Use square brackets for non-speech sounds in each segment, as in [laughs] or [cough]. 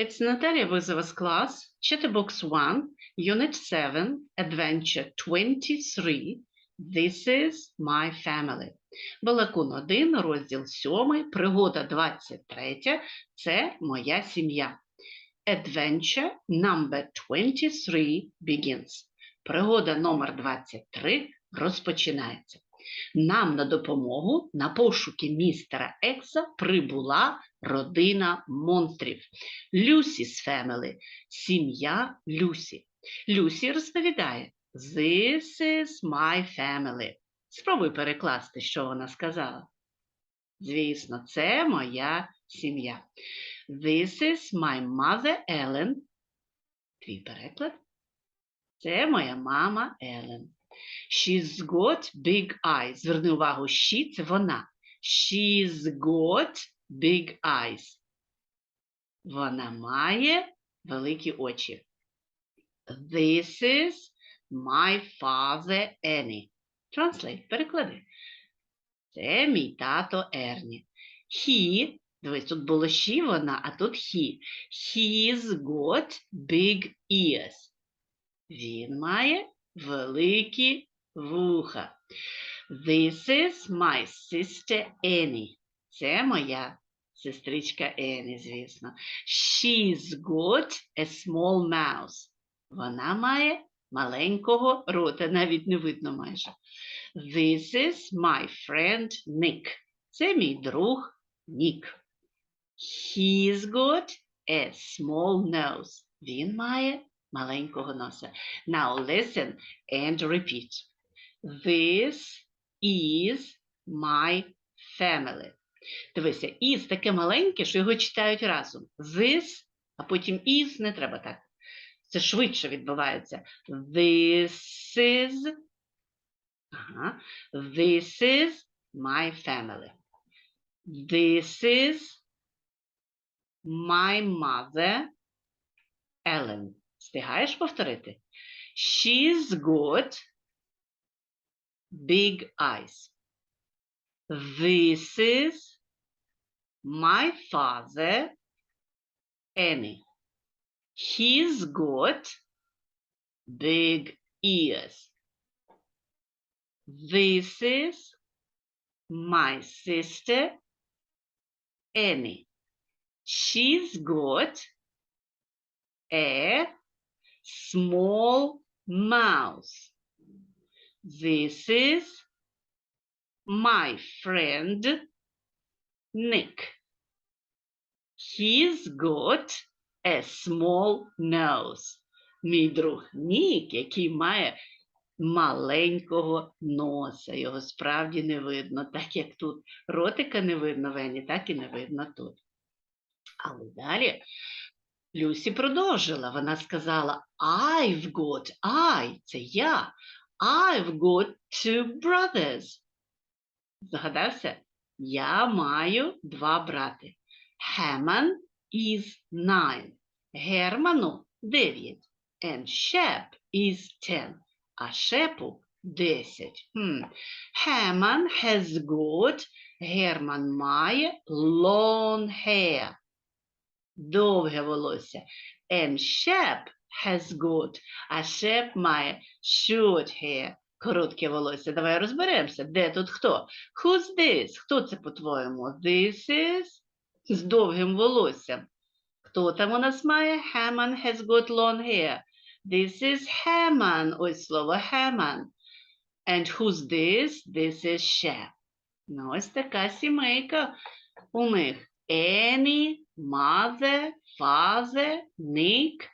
It's Natalia Vizovas class, Chatterbox 1, Unit 7, Adventure 23. This is my family. Балакун 1, розділ 7, пригода 23. Це моя сім'я. Adventure number 23 begins. Пригода номер 23 розпочинається. Нам на допомогу на пошуки містера Екса прибула родина монстрів. Люсі's family – сім'я Люсі. Люсі розповідає This is my family. Спробуй перекласти, що вона сказала. Звісно, це моя сім'я. This is my mother Ellen. Твій переклад. Це моя мама Елен. She's got big eyes. Зверни увагу, she – це вона. She's got big eyes. Вона має великі очі. This is my father Annie. Translate, переклади. Це мій тато Ерні. He, дивись, тут було she, вона, а тут he. He's got big ears. Він має великі вуха. This is my sister Annie. Це моя сестричка Ені, звісно. She's got a small mouth. Вона має маленького рота, навіть не видно майже. This is my friend Nick. Це мій друг Нік. He's got a small nose. Він має маленького носа. Now listen and repeat. This is my family. Дивися, is таке маленьке, що його читають разом. This, а потім is, не треба так. Це швидше відбувається. This is. Ага. This is my family. This is my mother Ellen. Встигаєш повторити? She's got big eyes. This is my father, Annie. He's got big ears. This is my sister, Annie. She's got a small mouth. This is my friend Nick. He's got a small nose. Мій друг Нік, який має маленького носа. Його справді не видно, так як тут ротика не видно Вені, так і не видно тут. Але далі Люсі продовжила. Вона сказала I've got, I, це я. I've got two brothers. Згадався? Я маю два брати. Hammond is nine. Герману дев'ять. And Shep is ten. А Шепу десять. Хм. Has got. Герман має long hair. Довге волосся. And Shep has got. А Шеп має short hair. Коротке волосся. Давай розберемося. Де тут хто? Who's this? Хто це, по-твоєму? This is з довгим волоссям. Хто там у нас має? Hammond has got long hair. This is Hammond. Ось слово Hammond. And who's this? This is Shep. Ну, ось така сімейка у них. Annie, Mother, Father, Nick,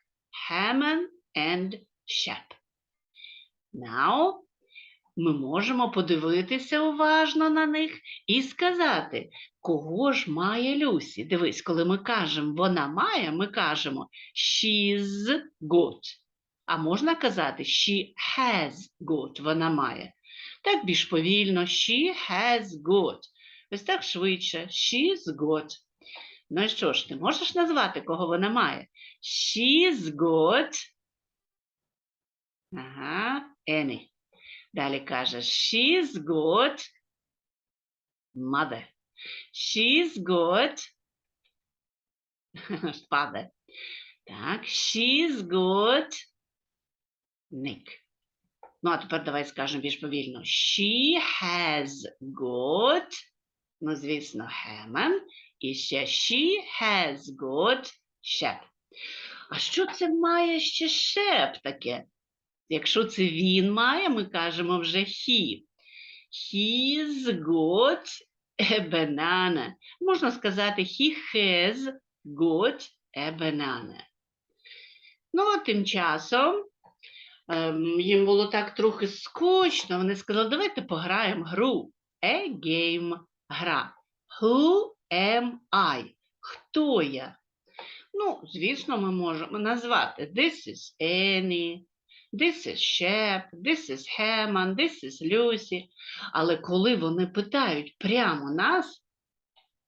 Hammond and Shep. Now, ми можемо подивитися уважно на них і сказати, кого ж має Люсі. Дивись, коли ми кажемо вона має, ми кажемо she's got. А можна казати she has got, вона має. Так більш повільно she has got. Ось так швидше she's got. Ну і що ж, ти можеш назвати, кого вона має? She's got. Ага, Annie. Далі каже, she's got mother. She's got [laughs] father. Так, she's got Nick. Ну, а тепер давай скажемо більш повільно. She has got, ну, звісно, Hammond. І ще she has got shep. А що це має ще шеп таке? Якщо це він має, ми кажемо вже he. He's got a banana. Можна сказати he has got a banana. Ну, а тим часом ем, їм було так трохи скучно. Вони сказали, давайте пограємо гру. A game. Гра. Who am I? Хто я? Ну, звісно, ми можемо назвати This is Annie, This is Shep, This is Hammond, This is Lucy. Але коли вони питають прямо нас,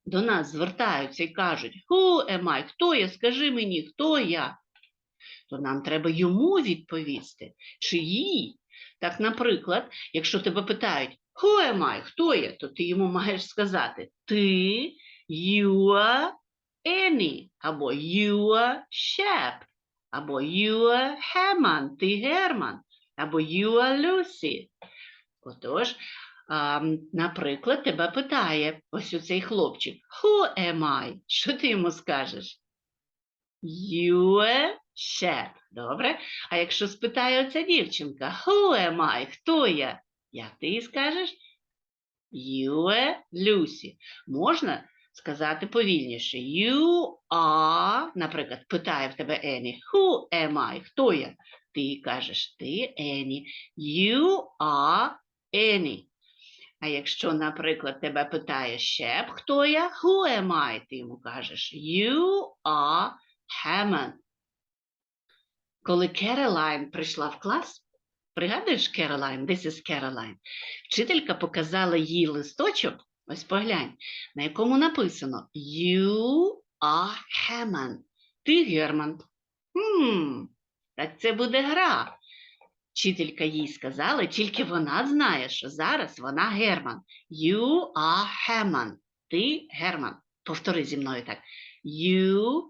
до нас звертаються і кажуть Who am I? Хто я? Скажи мені, хто я? То нам треба йому відповісти, чи їй. Так, наприклад, якщо тебе питають Who am I? Хто я? То ти йому маєш сказати Ти, you are Annie, або you are Shep, або you are ти Герман, або you are Lucy. Отож, наприклад, тебе питає ось оцей хлопчик, Who am I? Що ти йому скажеш? You are Shep. Добре? А якщо спитає оця дівчинка, Who am I? Хто я? Як ти їй скажеш? You Lucy. Можна сказати повільніше. You are, наприклад, питає в тебе Ені, Who am I? Хто я? Ти кажеш, ти Ені. You are Annie. А якщо, наприклад, тебе питає Шеп, хто я? Who am I? Ти йому кажеш You are Hammond. Коли Керолайн прийшла в клас, пригадуєш Керолайн? This is Caroline. Вчителька показала їй листочок, ось поглянь, на якому написано You are Hammond. Ти Герман. Хм, так це буде гра. Вчителька їй сказала, тільки вона знає, що зараз вона Герман. You are Hammond. Ти Герман. Повтори зі мною так. You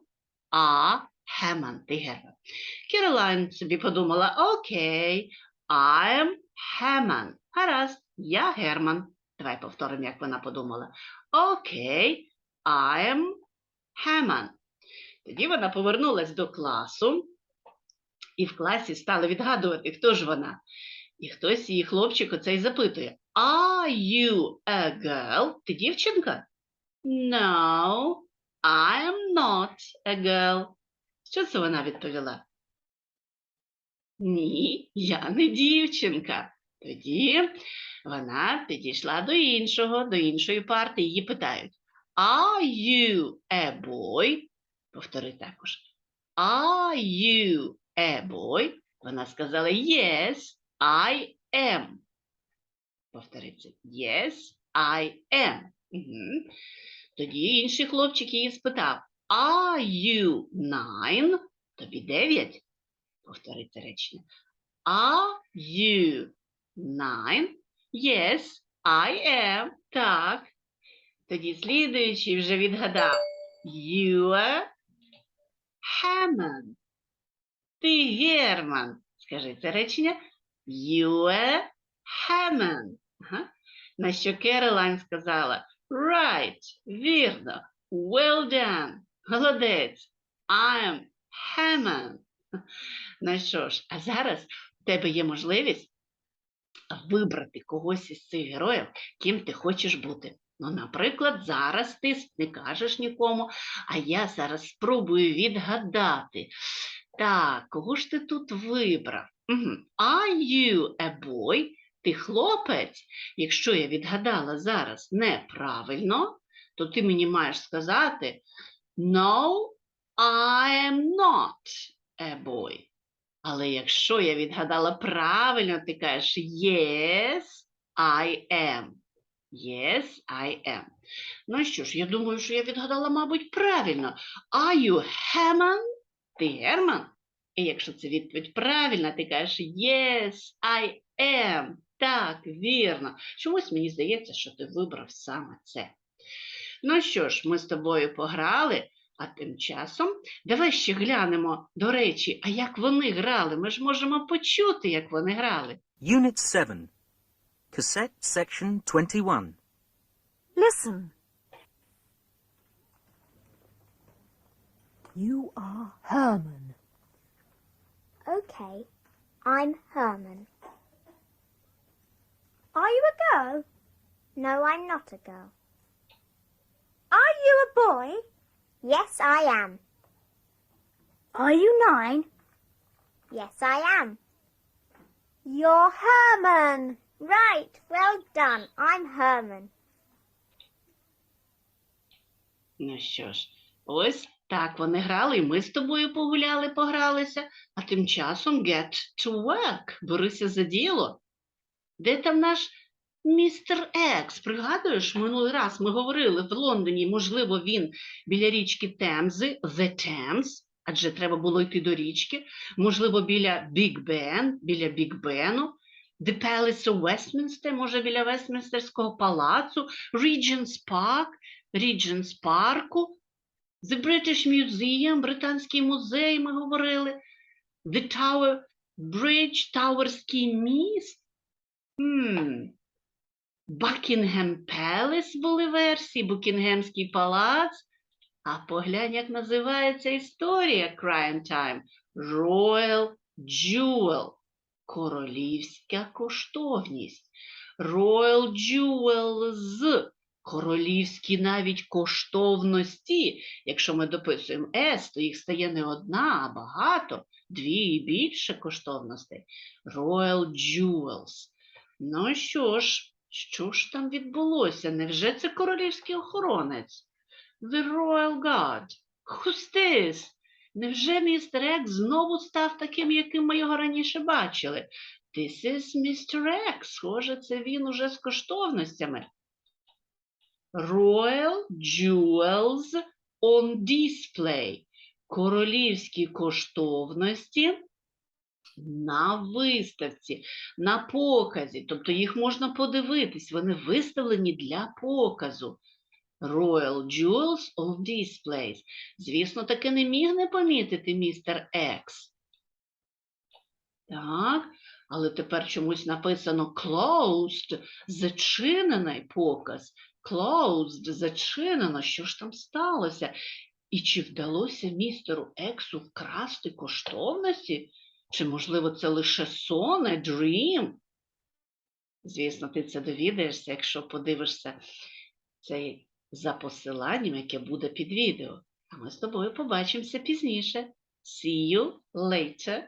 are Hammond. Ти Герман. Керолайн собі подумала, окей, I'm Hammond. Гаразд, я Герман. Давай повторимо, як вона подумала. Окей, I'm Hammond. Тоді вона повернулась до класу, і в класі стала відгадувати, хто ж вона. І хтось її хлопчик оцей запитує: Are you a girl? Ти дівчинка? No, I'm not a girl. Що це вона відповіла? Ні, я не дівчинка. Тоді вона підійшла до іншого, до іншої парти, її питають: Are you a boy? Повтори також. Are you a boy? Вона сказала Yes, I am. Повтори це. Yes, I am. Угу. Тоді інший хлопчик її спитав: Are you nine? Тобі дев'ять? Повтори це речення. Are you nine? Yes, I am. Так. Тоді слідуючий вже відгадав. You are Hammond. Ти Герман. Скажи це речення. You are Hammond. Ага. На що Керолайн сказала Right, вірно. Well done. Молодець. I'm Hammond. Ну що ж, а зараз в тебе є можливість вибрати когось із цих героїв, ким ти хочеш бути. Ну, наприклад, зараз ти не кажеш нікому, а я зараз спробую відгадати. Так, кого ж ти тут вибрав? Are you a boy? Ти хлопець? Якщо я відгадала зараз неправильно, то ти мені маєш сказати No, I am not a boy. Але якщо я відгадала правильно, ти кажеш Yes, I am. Yes, I am. Ну що ж, я думаю, що я відгадала, мабуть, правильно. Are you Hammond? Ти Герман? І якщо це відповідь правильна, ти кажеш Yes, I am. Так, вірно. Чомусь мені здається, що ти вибрав саме це. Ну що ж, ми з тобою пограли, А тим часом давай ще глянемо, до речі, а як вони грали? Ми ж можемо почути, як вони грали. Unit 7. Cassette Section 21. Listen. You are Herman. Okay, I'm Herman. Are you a girl? No, I'm not a girl. Are you a boy? Yes, I am. Are you nine? Yes, I am. You're Herman. Right, well done. I'm Herman. Ну що ж, ось так вони грали, і ми з тобою погуляли, погралися, а тим часом get to work, берися за діло. Де там наш містер Екс? Пригадуєш, минулий раз ми говорили в Лондоні, можливо, він біля річки Темзи, The Thames, адже треба було йти до річки, можливо, біля Біг Бен, біля Біг Бену, The Palace of Westminster, може, біля Вестмінстерського палацу, Regent's Park, Regent's парку, The British Museum, Британський музей, ми говорили, The Tower Bridge, Тауерський міст, hmm. Buckingham Palace були версії, Букінгемський палац. А поглянь, як називається історія Crime Time. Royal Jewel. Королівська коштовність. Royal Jewels. Королівські навіть коштовності. Якщо ми дописуємо S, то їх стає не одна, а багато, дві і більше коштовностей. Royal Jewels. Ну що ж, що ж там відбулося? Невже це королівський охоронець? The Royal Guard. Who's this? Невже містер Екс знову став таким, яким ми його раніше бачили? This is Mr. X. Схоже, це він уже з коштовностями. Royal Jewels on Display. Королівські коштовності на виставці, на показі. Тобто їх можна подивитись, вони виставлені для показу. Royal Jewels on Displays. Звісно, таки не міг не помітити містер Екс. Так, але тепер чомусь написано closed, зачинений показ. Closed, зачинено. Що ж там сталося? І чи вдалося містеру Ексу вкрасти коштовності? Чи, можливо, це лише сон, a dream? Звісно, ти це довідаєшся, якщо подивишся цей за посиланням, яке буде під відео. А ми з тобою побачимося пізніше. See you later.